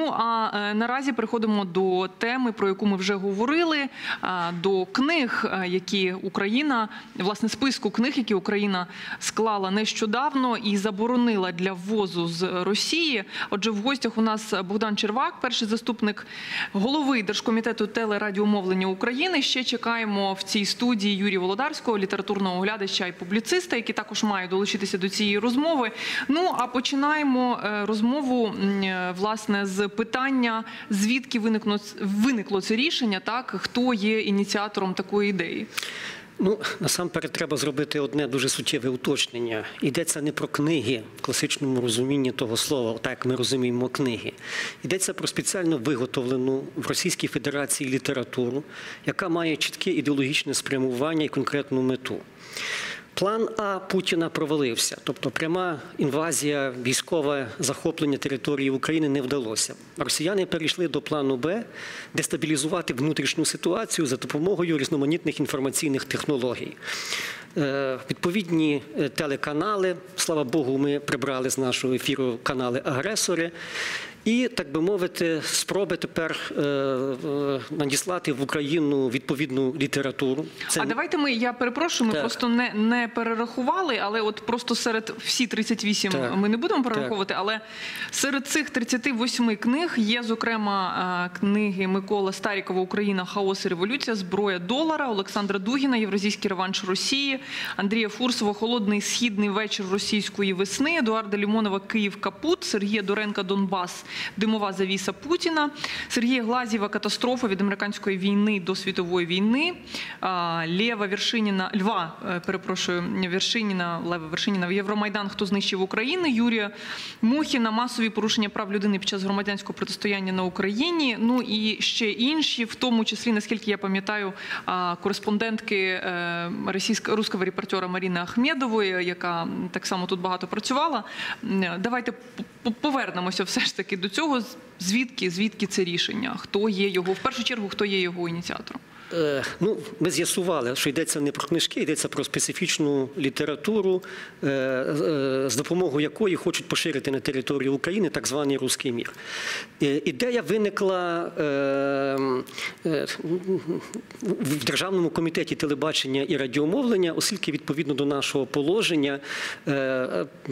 Ну а е, наразі переходимо до теми, про яку ми вже говорили. До книг, е, які Україна, власне, списку книг, які Україна склала нещодавно і заборонила для ввозу з Росії. Отже, в гостях у нас Богдан Червак, перший заступник голови Держкомітету телерадіомовлення України. Ще чекаємо в цій студії Юрія Володарського, літературного оглядача і публіциста, який також має долучитися до цієї розмови. Ну а починаємо е, розмову е, власне з питання, звідки виникло, виникло це рішення, так хто є ініціатором такої ідеї. Ну, насамперед треба зробити одне дуже суттєве уточнення. Йдеться не про книги в класичному розумінні того слова, так як ми розуміємо книги. Йдеться про спеціально виготовлену в Російській Федерації літературу, яка має чітке ідеологічне спрямування і конкретну мету. План А Путіна провалився, тобто пряма інвазія, військове захоплення території України не вдалося. Росіяни перейшли до плану Б дестабілізувати внутрішню ситуацію за допомогою різноманітних інформаційних технологій. Е, Відповідні е, телеканали, слава Богу, ми прибрали з нашого ефіру канали агресори. І, так би мовити, спроби тепер е, надіслати в Україну відповідну літературу. Це А давайте ми, я перепрошую, ми Так. просто не, не перерахували, але от просто серед всі 38 Так. ми не будемо перераховувати, але серед цих 38 книг є, зокрема, е, книги Микола Старікова Україна, хаос і революція, зброя долара, Олександра Дугіна, Євразійський реванш Росії, Андрія Фурсова, Холодний східний вечір російської весни, Едуарда Лімонова, Київ Капут, Сергія Доренка, Донбас, Димова завіса Путіна, Сергія Глазєва, катастрофа від американської війни до світової війни, Лєва Вершиніна, Льва, е, перепрошую, Вершиніна, Лева Вершиніна, в Євромайдан, хто знищив Україну, Юрія Мухіна, масові порушення прав людини під час громадянського протистояння на Україні. Ну і ще інші, в тому числі, наскільки я пам'ятаю, кореспондентки е, російського руського репортера Маріни Ахмедової, яка так само тут багато працювала. Давайте повернемося все ж таки до цього. Звідки звідки це рішення? Хто є його в першу чергу? Хто є його ініціатором? Е, Ну, ми з'ясували, що йдеться не про книжки, йдеться про специфічну літературу, е, е, з допомогою якої хочуть поширити на території України так званий руський мір. Ідея виникла в Державному комітеті телебачення і радіомовлення, оскільки відповідно до нашого положення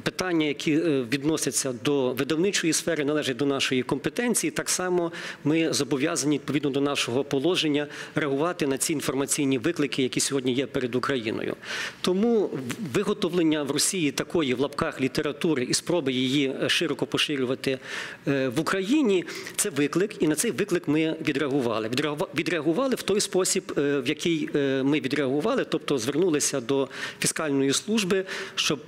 питання, які відносяться до видавничої сфери, належать до нашої компетенції. Так само ми зобов'язані відповідно до нашого положення реагувати на ці інформаційні виклики, які сьогодні є перед Україною. Тому виготовлення в Росії такої в лапках літератури і спроби її е, широко поширювати е, в Україні це виклик, і на цей виклик ми відреагували. Відреагува- Відреагували в той спосіб, е, в який ми відреагували, тобто звернулися до фіскальної служби, щоб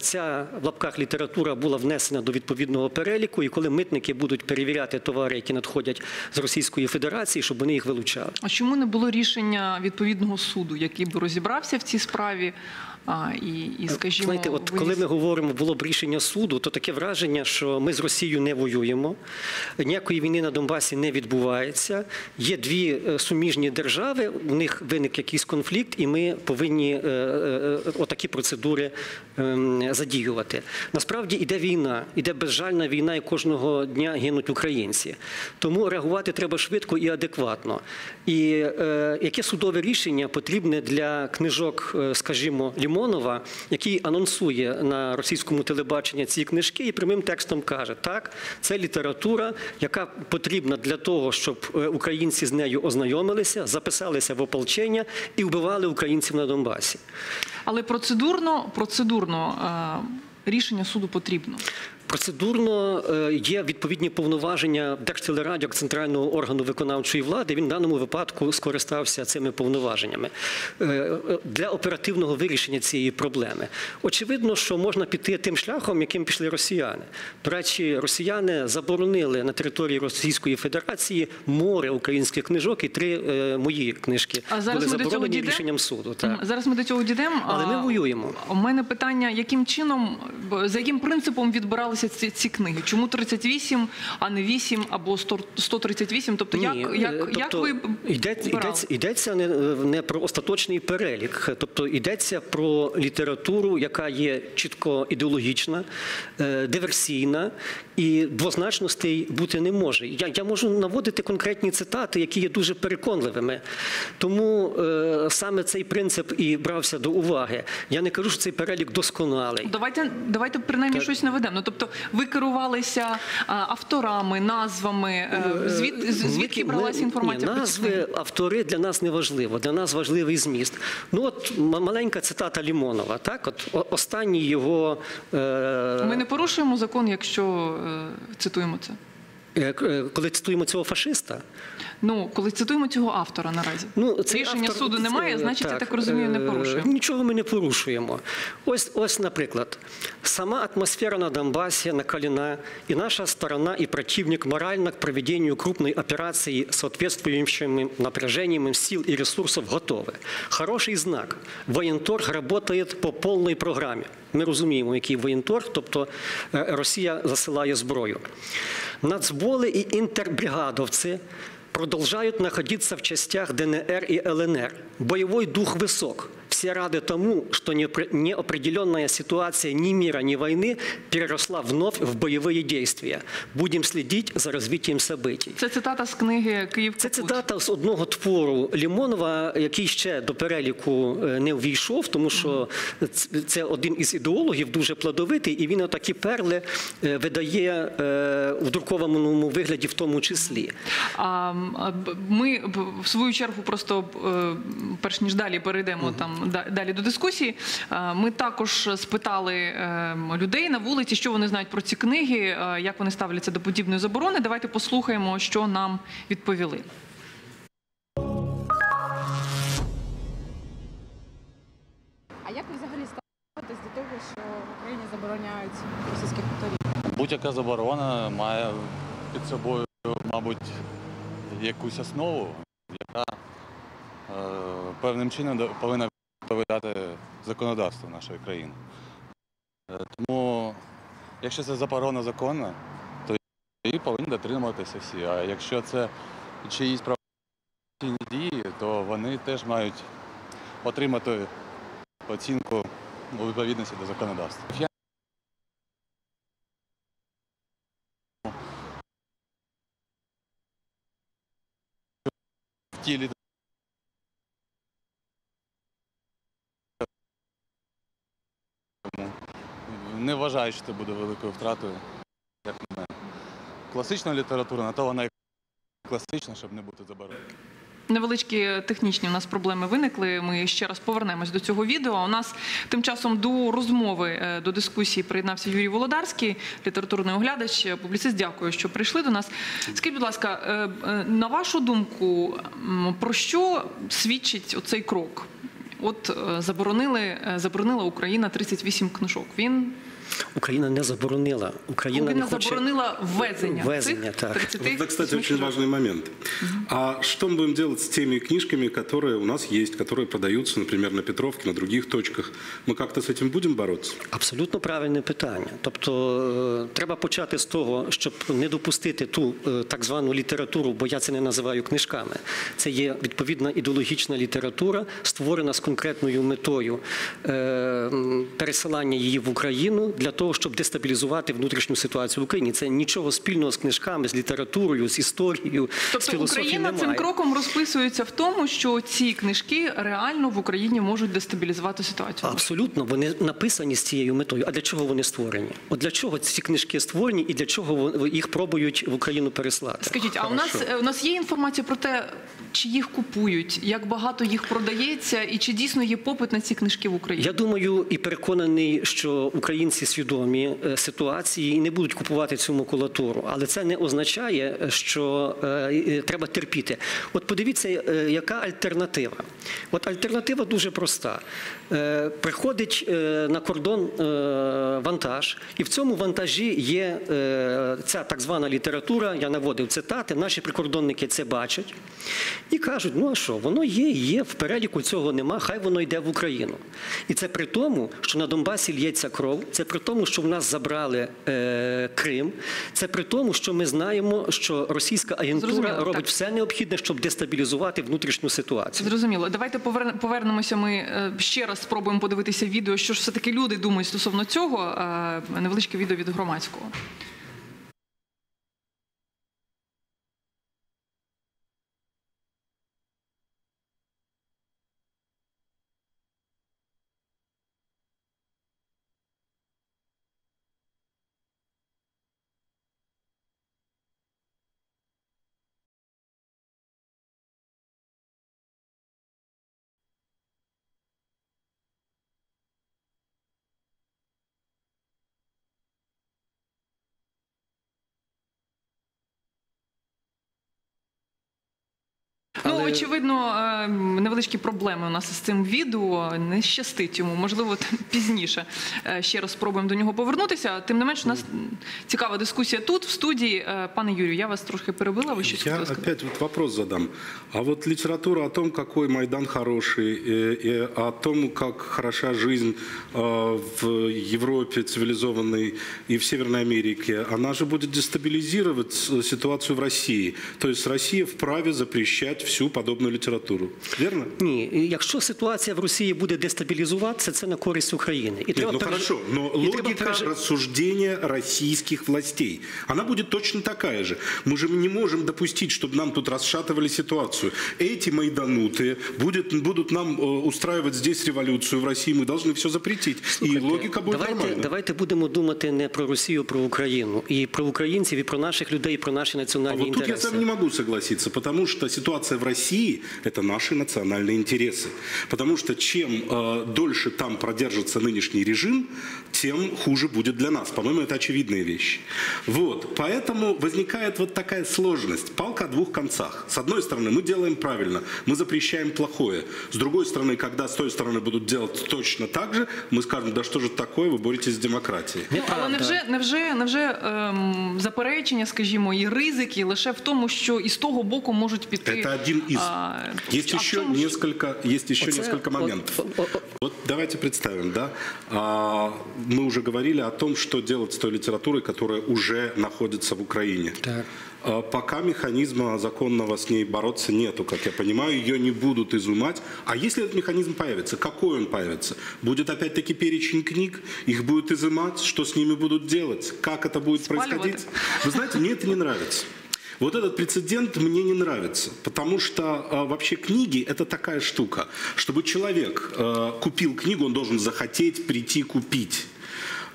ця в лапках література була внесена до відповідного переліку, і коли митники будуть перевіряти товари, які надходять з Російської Федерації, щоб вони їх вилучали. А чому не було рішення відповідного суду, який би розібрався в цій справі? А, і, і скажімо, Знаєте, от виніс- коли ми говоримо, було б рішення суду, то таке враження, що ми з Росією не воюємо, ніякої війни на Донбасі не відбувається. Є дві е, суміжні держави, у них виник якийсь конфлікт, і ми повинні е, е, отакі процедури ем, задіювати. Насправді іде війна, іде безжальна війна, і кожного дня гинуть українці. Тому реагувати треба швидко і адекватно. І е, яке судове рішення потрібне для книжок, е, скажімо, Лімонова, який анонсує на російському телебаченні ці книжки і прямим текстом каже: так, це література, яка потрібна для того, щоб е, українці з нею ознайомилися, записалися в ополчення і вбивали українців на Донбасі. Але процедурно, процедурно е, рішення суду потрібно. Процедурно е, є відповідні повноваження Держтелерадіо як центрального органу виконавчої влади. Він в даному випадку скористався цими повноваженнями е, е, для оперативного вирішення цієї проблеми. Очевидно, що можна піти тим шляхом, яким пішли росіяни. До речі, росіяни заборонили на території Російської Федерації море українських книжок і три мої книжки А зараз були заборонені рішенням суду. Так. Зараз ми до цього дійдемо. Але ми воюємо. У мене питання, яким чином, за яким принципом відбиралися збиралися ці, ці книги? Чому 38, а не 8 або 100 138? Тобто, як, Ні, як, е, як тобто ви йдеться, йдеться, йдеться не, не про остаточний перелік, тобто йдеться про літературу, яка є чітко ідеологічна, е, диверсійна і двозначностей бути не може. Я, я можу наводити конкретні цитати, які є дуже переконливими. Тому е, саме цей принцип і брався до уваги. Я не кажу, що цей перелік досконалий. Давайте, давайте принаймні Так. щось наведемо. Ну, тобто, ви керувалися авторами, назвами, е, звід, звідки бралася інформація ні, назви, автори для нас не важливо. Для нас важливий зміст. Ну от маленька цитата Лімонова. Так, от останній його е, Ми не порушуємо закон, якщо е, цитуємо це. Е, е, коли цитуємо цього фашиста. Ну, коли цитуємо цього автора наразі. Ну, цей Рішення автор- суду немає, це- значить, я так розумію, не е, порушуємо. Нічого ми не порушуємо. Ось, ось, наприклад, сама атмосфера на Донбассе накалена, и наша сторона и противник морально к проведению крупной операции с соответствующим напряжением сил и ресурсов готовы. Хороший знак. Воєнторг работает по повній програмі. Ми розуміємо, який воєнторг, тобто е, Росія засилає зброю. Нацболи і інтербригадовці продовжають знаходитися в частях ДНР і ЛНР. Бойовий дух высок. Все рады тому, что неопре- неопределенная ситуация ни мира, ни войны переросла вновь в боевые действия. Будем следить за развитием событий. Це цитата з книги Київ Це Капут». цитата з одного твору Лімонова, який ще до переліку е, не ввійшов, тому що ц- це один із ідеологів, дуже плодовитий, і він такі перли е, видає е, в друкованому вигляді, в тому числі. А м, а, б- ми б- в свою чергу просто е, перш ніж далі перейдемо там да- далі до дискусії. е, Ми також спитали е, людей на вулиці, що вони знають про ці книги, е, як вони ставляться до подібної заборони. Давайте послухаємо, що нам відповіли. А як ви взагалі ставитесь до того, що в Україні забороняють російських авторів? Будь-яка заборона має під собою, мабуть, якусь основу, яка певним чином повинна відповідати законодавству нашої країни. Е, тому, якщо це заборона законна, то її повинні дотримуватися всі. А якщо це чиїсь правоцінні дії, то вони теж мають отримати оцінку у відповідності до законодавства. Втілі Тому не вважаю, що це буде великою втратою, як мене. Класична література, на то вона і класична, щоб не бути забороненою. Невеличкі технічні у нас проблеми виникли. Ми ще раз повернемось до цього відео. У нас тим часом до розмови, е, до дискусії приєднався Юрій Володарський, літературний оглядач, публіцист. Дякую, що прийшли до нас. Скажіть, будь ласка, е, е, на вашу думку, про що свідчить оцей крок? От заборонили, заборонила Україна 38 книжок. Він Україна не заборонила. Україна, Україна не хоче заборонила ввезення, Ввезення, цих так. 38 Это, кстати, очень книжок. важный момент. А что мы будем делать с теми книжками, которые у нас есть, которые продаются, например, на Петровке, на других точках? Мы как-то с этим будем бороться? Абсолютно правильне питання. Тобто е, треба почати з того, щоб не допустити ту е, так звану літературу, бо я це не називаю книжками. Це є відповідна ідеологічна література, створена з конкретною метою е, м, пересилання її в Україну для того, щоб дестабілізувати внутрішню ситуацію в Україні. Це нічого спільного з книжками, з літературою, з історією, з Тобто філософією Україна немає. цим кроком розписується в тому, що ці книжки реально в Україні можуть дестабілізувати ситуацію. Абсолютно, вони написані з цією метою. А для чого вони створені? От для чого ці книжки створені і для чого їх пробують в Україну переслати? Скажіть, а у нас у нас є інформація про те, чи їх купують, як багато їх продається, і чи дійсно є попит на ці книжки в Україні? Я думаю і переконаний, що українці свідомі е, ситуації і не будуть купувати цю макулатуру. Але це не означає, що е, е, треба терпіти. От подивіться, е, яка альтернатива. От альтернатива дуже проста. Е, Приходить е, на кордон е, вантаж, і в цьому вантажі є ця так звана література. Я наводив цитати. Наші прикордонники це бачать і кажуть: ну а що, воно є, є, в переліку цього нема, хай воно йде в Україну. І це при тому, що на Донбасі лється кров, це при тому, що в нас забрали Крим. Це при тому, що ми знаємо, що російська агентура Зрозуміло, робить так. все необхідне, щоб дестабілізувати внутрішню ситуацію. Зрозуміло. Давайте повернемося. Ми ще раз спробуємо подивитися відео, що ж все таки люди думають стосовно цього. Е, Невеличке відео від громадського. Ну, Але- очевидно, е, невеличкі проблеми у нас із цим відео. Не щастить йому. Можливо, там пізніше е, ще раз спробуємо до нього повернутися. Тим не менш, у нас м, цікава дискусія тут, в студії. Е, Пане Юрію, я вас трохи перебила. Ви щось Я хотіли сказати? опять вот вопрос задам. А вот литература о том, какой Майдан хороший, э, и о том, как хороша жизнь э, в Европе цивилизованной и в Северной Америке, она же будет дестабилизировать с- ситуацию в России. То есть Россия вправе запрещать всю подобную литературу. Верно? Ні, якщо ситуація в Росії буде дестабілізуватися, це на користь України. І Нет, ну переж- хорошо, но і треба логика переж- рассуждения российских властей, она будет точно такая же. Мы же не можем допустить, чтобы нам тут расшатывали ситуацию. Эти майданутые будет, будут нам э, устраивать здесь революцию в России, мы должны все запретить. И Слухайте, логика будет давайте, нормальна. давайте будемо думати не про Росію, а про Україну. І про українців, і про наших людей, і про наші А національні вот тут я інтереси. с вами не могу согласиться, потому что ситуация в России – это наши национальные интересы. Потому что чем э, дольше там продержится нынешний режим, тем хуже будет для нас. По-моему, это очевидные вещи. Вот. Поэтому возникает вот такая сложность. Палка о двух концах. С одной стороны, мы делаем правильно, мы запрещаем плохое. С другой стороны, когда с той стороны будут делать точно так же, мы скажем, да что же это такое, вы боретесь с демократией. Ну, але Неправда. невже, невже, невже ем, заперечення, скажімо, і ризики лише в тому, що і з того боку можуть піти. Это один из. а, Есть а еще ж- несколько, есть еще Оце- несколько от- моментов. о- о- Вот давайте представим, да, а, мы уже говорили о том, что делать с той литературой, которая уже находится в Украине. Так. А, Пока механизма законного с ней бороться нету, как я понимаю, ее не будут изумать. А если этот механизм появится, какой он появится? Будет опять-таки перечень книг, их будут изымать, что с ними будут делать, как это будет Спаливать. происходить? Вы знаете, мне это не нравится. Вот этот прецедент мне не нравится, потому что э, вообще книги это такая штука. Чтобы человек э, купил книгу, он должен захотеть прийти купить.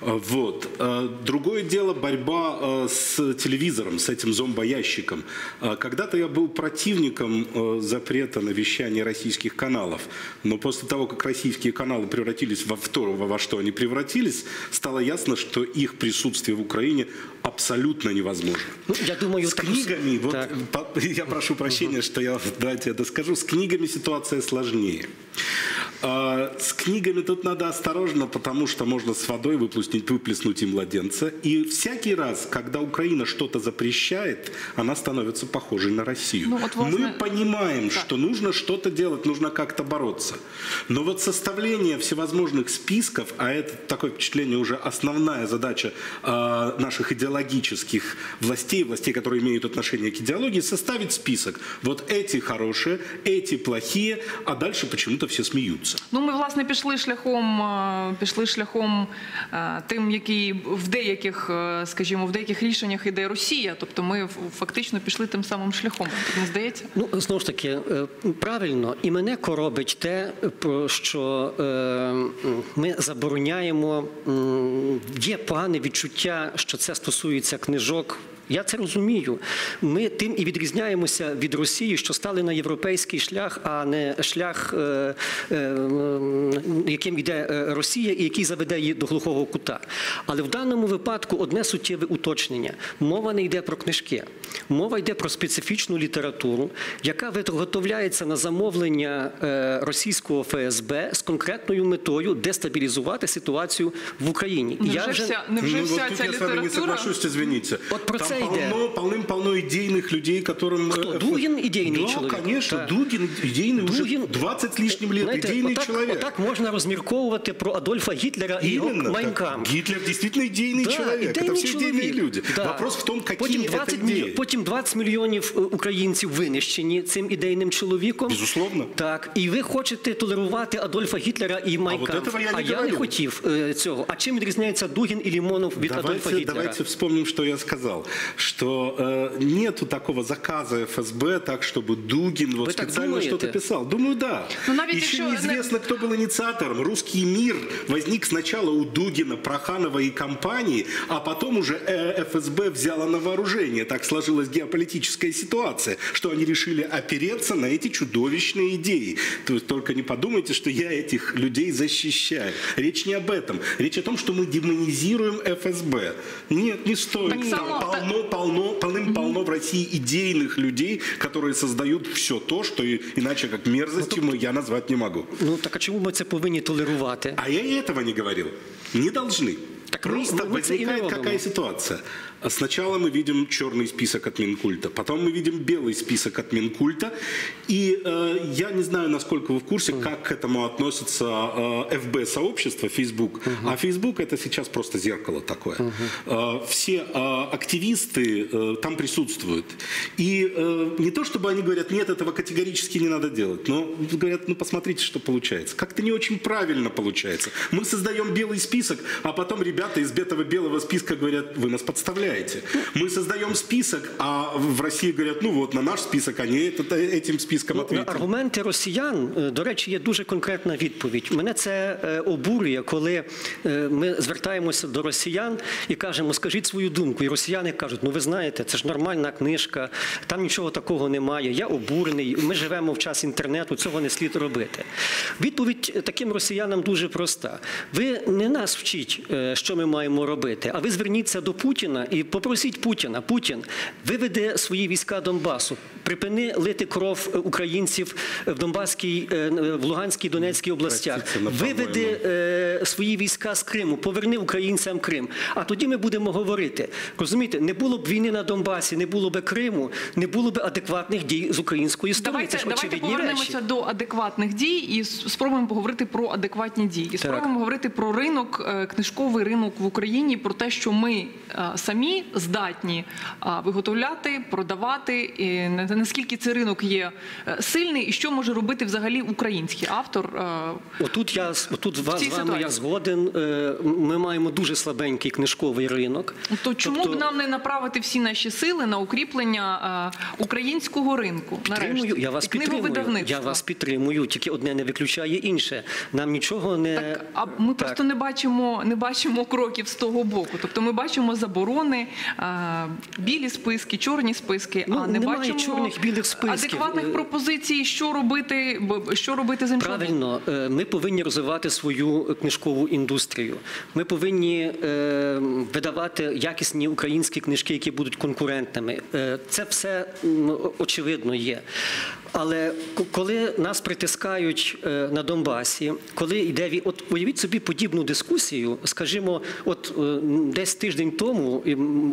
Э, Вот. Э, Другое дело борьба э, с телевизором, с этим зомбоящиком. Когда-то я был противником запрета на вещание российских каналов, но после того, как российские каналы превратились во второго, во что они превратились, стало ясно, что их присутствие в Украине абсолютно невозможно. Ну, я думаю, С книгами, вот по- я прошу прощения, что я, давайте я доскажу, с книгами ситуация сложнее. А, С книгами тут надо осторожно, потому что можно с водой выплеснуть, выплеснуть и младенца. И всякий раз, когда Украина что-то запрещает, она становится похожей на Россию. Ну, вот, власне, Мы понимаем, так. что нужно что-то делать, нужно как-то бороться. Но вот составление всевозможных списков, а это такое впечатление уже основная задача а, наших идеологических властей, властей, которые имеют отношение к идеологии, составить список. Вот эти хорошие, эти плохие, а дальше почему-то все смеются. Ну, ми власне пішли шляхом, е, пішли шляхом е, тим, який в деяких, е, скажімо, в деяких рішеннях іде Росія. Тобто ми фактично пішли тим самим шляхом. Тобто, не здається? Ну, знову ж таки, е, правильно, і мене коробить те, що е, ми забороняємо. Є погане відчуття, що це стосується книжок. Я це розумію. Ми тим і відрізняємося від Росії, що стали на європейський шлях, а не шлях, е, е, яким йде е, Росія і який заведе її до глухого кута. Але в даному випадку одне суттєве уточнення: мова не йде про книжки, мова йде про специфічну літературу, яка виготовляється на замовлення російського ФСБ з конкретною метою дестабілізувати ситуацію в Україні. І Невже вся, невже ну, вся вот тут я с вами не література? соглашусь, извините. Вот про Там це йде? полно, полным-полно идейных людей, которым... Кто? э, Дугин идейный да, человек? конечно, Да. Дугин идейный, Дугин- уже 20 с лишним лет, Знаєте, идейный отак, человек. отак можна розмірковувати про Адольфа Гітлера і його Именно. так. Майнкамп. Гитлер действительно идейный Да, человек. Это ідейний все чоловік. идейные люди. Да. Вопрос в том, какие потім это 20, идеи. мільйонів, потім 20 мільйонів е, українців винищені цим ідейним чоловіком. Безусловно. Так, і ви хочете толерувати Адольфа Гітлера і Майнкамп. этого я не а я не говорю. хотів е, цього. А чим відрізняється Дугін і Лімонов від Адольфа Давайте, Гітлера? давайте вспомним, что я сказал. Что э, нету такого заказа ФСБ, так чтобы Дугин вот Вы специально что-то писал. Думаю, да. Ну, Еще якщо не- неизвестно, кто был инициатором. Русский мир возник сначала у Дугина, Проханова и компании, а потом уже э, ФСБ взяла на вооружение. Так сложилась геополитическая ситуация, что они решили опереться на эти чудовищные идеи. То есть только не подумайте, что я этих людей защищаю. Речь не об этом. Речь о том, что мы демонизируем ФСБ. Нет, не стоит. Так Там само- полно, полно, полным-полно в России идейных людей, которые создают все то, что и- иначе как мерзостью мы я назвать не могу. Ну так а чому ми це повинні толерувати? А я и этого не говорил. Не должны. Так мы- Просто мы- мы это и возникает какая ситуация. Сначала мы видим черный список от Минкульта, потом мы видим белый список от Минкульта. И э, я не знаю, насколько вы в курсе, как к этому относится э, ФБ-сообщество, Facebook. А Facebook это сейчас просто зеркало такое. Э, все э, активисты э, там присутствуют. И э, не то, чтобы они говорят, нет, этого категорически не надо делать, но говорят, ну посмотрите, что получается. Как-то не очень правильно получается. Мы создаем белый список, а потом ребята из этого белого списка говорят, вы нас подставляете. Мы создаем список, а в России говорят, ну вот, на наш список, они это- этим списком Ну, на ответили. аргументи росіян, е, до речі, є дуже конкретна відповідь. Мене це е, обурює, коли е, ми звертаємося до росіян і кажемо, скажіть свою думку. І росіяни кажуть, ну ви знаєте, це ж нормальна книжка, там нічого такого немає. Я обурений. Ми живемо в час інтернету, цього не слід робити. Відповідь таким росіянам дуже проста. Ви не нас вчіть, е, що ми маємо робити, а ви зверніться до Путіна і попросіть Путіна. Путін виведе свої війська Донбасу, припини лити кров е, українців в Донбаській, е, в Луганській, Донецькій областях, виведе е, свої війська з Криму, поверни українцям Крим. А тоді ми будемо говорити. Розумієте, не було б війни на Донбасі, не було б Криму, не було б адекватних дій з української сторони. Давайте, Це ж давайте повернемося речі. до адекватних дій і спробуємо поговорити про адекватні дії. І спробуємо говорити про ринок, е, книжковий ринок в Україні, про те, що ми е, самі здатні е, виготовляти, продавати, і наскільки цей ринок є е, сильний, і що може робити взагалі український автор. е, Отут я отут вас з вами я згоден. Е, Ми маємо дуже слабенький книжковий ринок. То чому Тобто- б нам не направити всі наші сили на укріплення е, українського ринку? Нарешті Підтримую, я вас підтримую. Я вас підтримую, тільки одне не виключає інше. Нам нічого не Так, а ми Так. просто не бачимо, не бачимо кроків з того боку. Тобто ми бачимо заборони, білі списки, чорні списки, Ну, а не немає бачимо чорних, білих списків. адекватних пропозицій, що робити, що робити з іншого. Правильно, е, ми повинні розвивати свою книжкову індустрію. Ми повинні е, видавати якісні українські книжки, які будуть конкурентними. Е, Це все очевидно є. Але коли нас притискають е, на Донбасі, коли йде от уявіть собі подібну дискусію, скажімо, от е, десь тиждень тому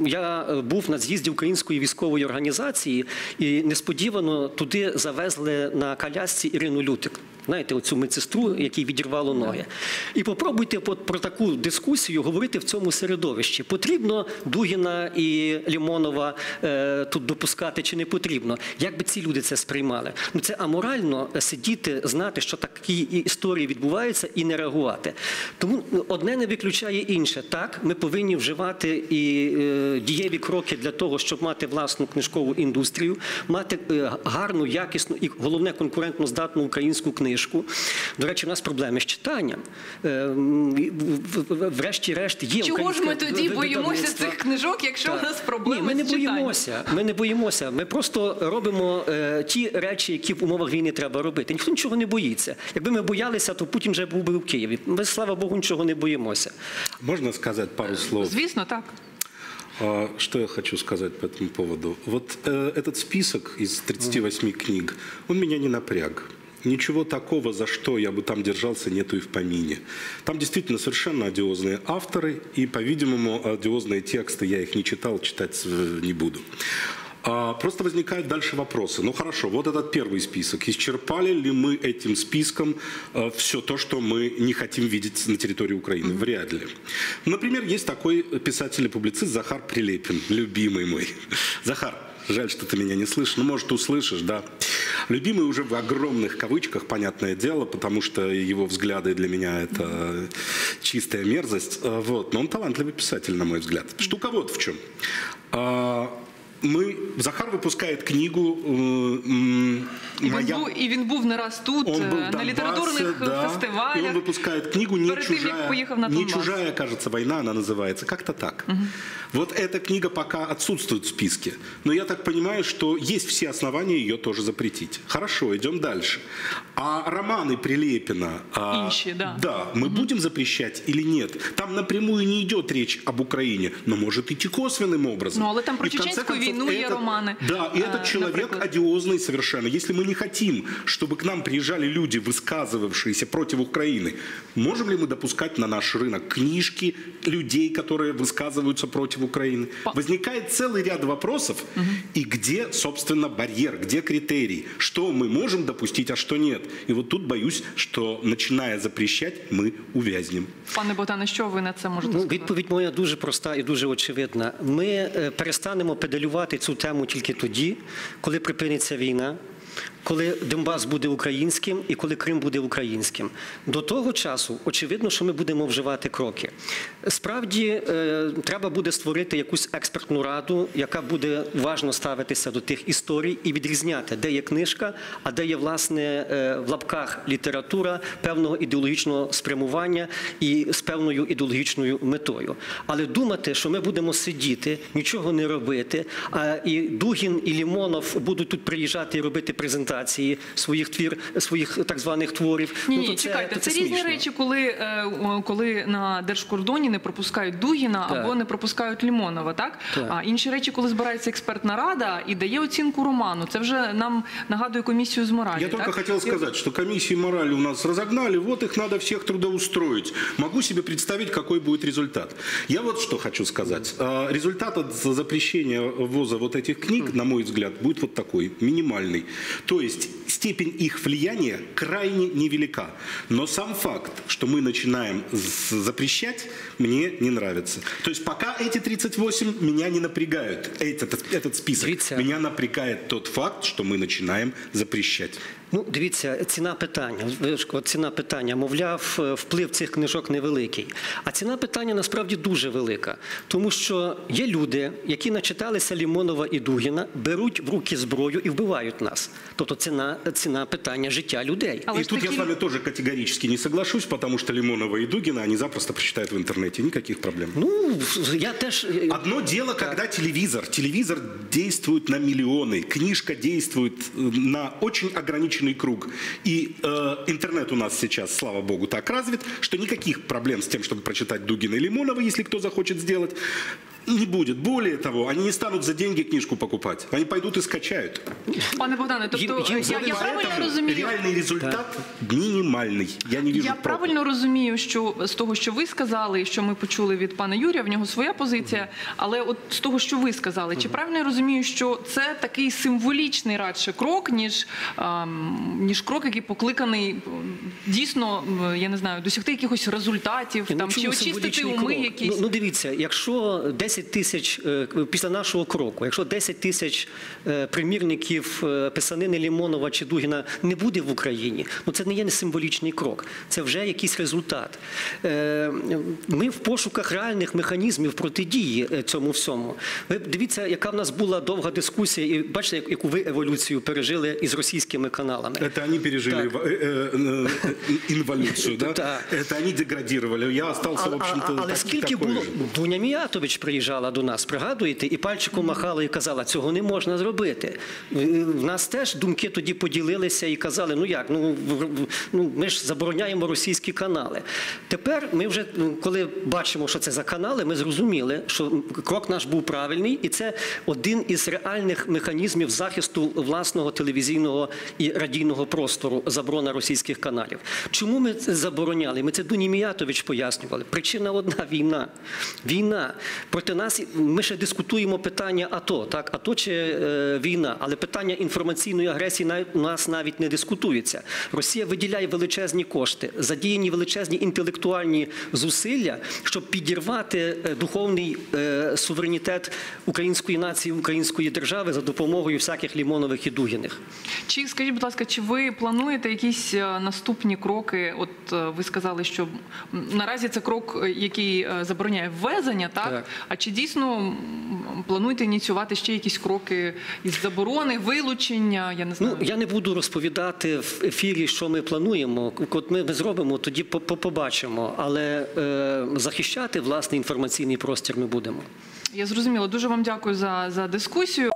я е, був на з'їзді української військової організації, і несподівано туди завезли на колясці Ірину Лютик. Знаєте, оцю медсестру, якій відірвало ноги. І попробуйте про таку дискусію говорити в цьому середовищі. Потрібно Дугіна і Лімонова е, тут допускати чи не потрібно? Як би ці люди це сприймали? Ну це аморально сидіти, знати, що такі історії відбуваються, і не реагувати. Тому одне не виключає інше. Так, ми повинні вживати і е, дієві кроки для того, щоб мати власну книжкову індустрію, мати е, гарну, якісну і головне конкурентно здатну українську книжку До речі, у нас проблеми з читанням. Е, м, і в- в- в- Врешті-решт є Чого ж українське ми тоді ви- боїмося видавництво. цих книжок, якщо Так. у нас проблеми Ні, ми не з читанням? боїмося. Ми не боїмося. Ми просто робимо е, ті речі, які в умовах війни треба робити. Ніхто нічого не боїться. Якби ми боялися, то Путін вже був би в Києві. Ми, слава Богу, нічого не боїмося. Можно сказать пару слов? Звісно, так. А, Что я хочу сказать по этому поводу? Вот э, этот список из 38 книг, он меня не напряг. Ничего такого, за что я бы там держался, нету и в помине. Там действительно совершенно одиозные авторы, и, по-видимому, одиозные тексты, я их не читал, читать э, не буду. А, Просто возникают дальше вопросы. Ну хорошо, вот этот первый список. Исчерпали ли мы этим списком все то, что мы не хотим видеть на территории Украины? Вряд ли. Например, есть такой писатель и публицист Захар Прилепин, любимый мой. Захар, жаль, что ты меня не слышишь. Ну, может, услышишь, да. Любимый уже в огромных кавычках, понятное дело, потому что его взгляды для меня это чистая мерзость. А, Вот. Но он талантливый писатель, на мой взгляд. Штука вот в чем А, Мы, Захар выпускает книгу э, м, І він, «Моя був, і він був не раз тут, он е, был в на Донбассе, літературних е, да, И он фестивалях. выпускает книгу «Не Перед тем, як чужая». поїхав на «Не Донбас. чужая, кажется, война она называется. Как-то так. Вот эта книга пока отсутствует в списке. Но я так понимаю, что есть все основания ее тоже запретить. Хорошо, идем дальше. А романы Прилепина... а, Инши, да. Да, мы будем запрещать или нет? Там напрямую не идет речь об Украине, но может идти косвенным образом. Ну, але там про И в конце чеченську концов, війну є этот- романи, Да, и е, этот человек наприклад. одиозный совершенно. Если мы не хотим, чтобы к нам приезжали люди, высказывавшиеся против Украины, можем ли мы допускать на наш рынок книжки людей, которые высказываются против Украины? По- Возникает целый ряд вопросов. И где, собственно, барьер, где критерий? Что мы можем допустить, а что нет? И вот тут боюсь, что начиная запрещать, мы увязнем. Пане Богдане, що ви на це можете Ну, сказати? відповідь моя дуже проста і дуже очевидна. Ми е, перестанемо педалювати цю тему тільки тоді, коли припиниться війна. Коли Донбас буде українським і коли Крим буде українським, до того часу очевидно, що ми будемо вживати кроки. Справді е, треба буде створити якусь експертну раду, яка буде уважно ставитися до тих історій і відрізняти, де є книжка, а де є власне е, в лапках література певного ідеологічного спрямування і з певною ідеологічною метою. Але думати, що ми будемо сидіти, нічого не робити, а і Дугін і Лімонов будуть тут приїжджати і робити презентації своїх твір, своїх так званих творів. Ні, ну, ні, то це, чекайте, то це, різні смішно. речі, коли, е, коли на держкордоні не пропускають Дугіна Так. або не пропускають Лімонова, так? Так. А інші речі, коли збирається експертна рада і дає оцінку роману, це вже нам нагадує комісію з моралі. Я так? только хотел І- сказать, что комиссии морали у нас разогнали, вот их надо всех трудоустроить. Могу себе представить, какой будет результат. Я вот что хочу сказать. Результат от запрещения ввоза вот этих книг, на мой взгляд, будет вот такой, минимальный. То есть степень их влияния крайне невелика. Но сам факт, что мы начинаем запрещать, мне не нравится. То есть пока эти 38 меня не напрягают, этот, этот список. Дивіться. Меня напрягает тот факт, что мы начинаем запрещать. Ну, дивіться, ціна питання. От ціна питання, мовляв, е, вплив цих книжок невеликий. А ціна питання насправді дуже велика, тому що є люди, які начиталися Лімонова і Дугіна, беруть в руки зброю і вбивають нас. Тобто ціна, ціна питання життя людей. Але и ж тут такі- я с вами тоже категорически не соглашусь, потому что Лимонова и Дугина они запросто прочитают в интернете, никаких проблем. Ну, я теж е, Одно дело, когда телевизор. Телевизор действует на миллионы, книжка действует э, на очень ограниченный круг. И э, интернет у нас сейчас, слава богу, так развит, что никаких проблем с тем, чтобы прочитать Дугина и Лимонова, если кто захочет сделать, не будет. Более того, они не станут за деньги книжку покупать. Они пойдут и скачают. Пане Богдане, тобто Їм- їм я, я Поэтому правильно Поэтому розумію. реальный результат минимальный. Я не вижу Я проку. правильно розумію, що з того, що ви сказали, і що ми почули від пана Юрія, в нього своя позиція. Але от з того, що ви сказали, чи правильно я розумію, що це такий символічний радше крок, ніж, ем, ніж крок, який покликаний м, дійсно, м, я не знаю, досягти якихось результатів, Ну, там чи чому очистити символічний уми крок? якісь. Ну, ну дивіться, якщо 10 тисяч е, після нашого кроку, якщо 10 тисяч е, примірників е, писанини Лімонова чи Дугіна не буде в Україні, ну це не є не символічний крок, це вже якийсь результат. Е, Ми в пошуках реальних механізмів протидії е, цьому всьому. Ви дивіться, яка в нас була довга дискусія, і бачите, як- яку ви еволюцію пережили із російськими каналами. Это они пережили Так. эво- э, э, э, инволюцию, да? Так. Это они деградировали. Я остался, в общем-то, але так- скільки такой було же. Дуня Міятович приїжджав. приїжджала до нас, пригадуєте, і пальчиком махала і казала, цього не можна зробити. В нас теж думки тоді поділилися і казали, ну як, ну, ну ми ж забороняємо російські канали. Тепер ми вже, ну, коли бачимо, що це за канали, ми зрозуміли, що крок наш був правильний, і це один із реальних механізмів захисту власного телевізійного і радійного простору заборона російських каналів. Чому ми це забороняли? Ми це Дуні Міятович пояснювали. Причина одна війна. Війна проти нас. Ми ще дискутуємо питання АТО, так АТО чи е, війна, але питання інформаційної агресії навіть у нас навіть не дискутується. Росія виділяє величезні кошти, задіяні величезні інтелектуальні зусилля, щоб підірвати е, духовний е, суверенітет української нації, української держави за допомогою всяких лімонових і дугіних. Чи скажіть, будь ласка, чи ви плануєте якісь е, наступні кроки? От е, ви сказали, що наразі це крок, який забороняє ввезення, так? Так. А чи дійсно плануєте ініціювати ще якісь кроки із заборони, вилучення? Я не знаю. Ну я не буду розповідати в ефірі, що ми плануємо. От ми, ми зробимо, тоді по- по- побачимо. Але е, захищати власний інформаційний простір ми будемо. Я зрозуміла. Дуже вам дякую за, за дискусію.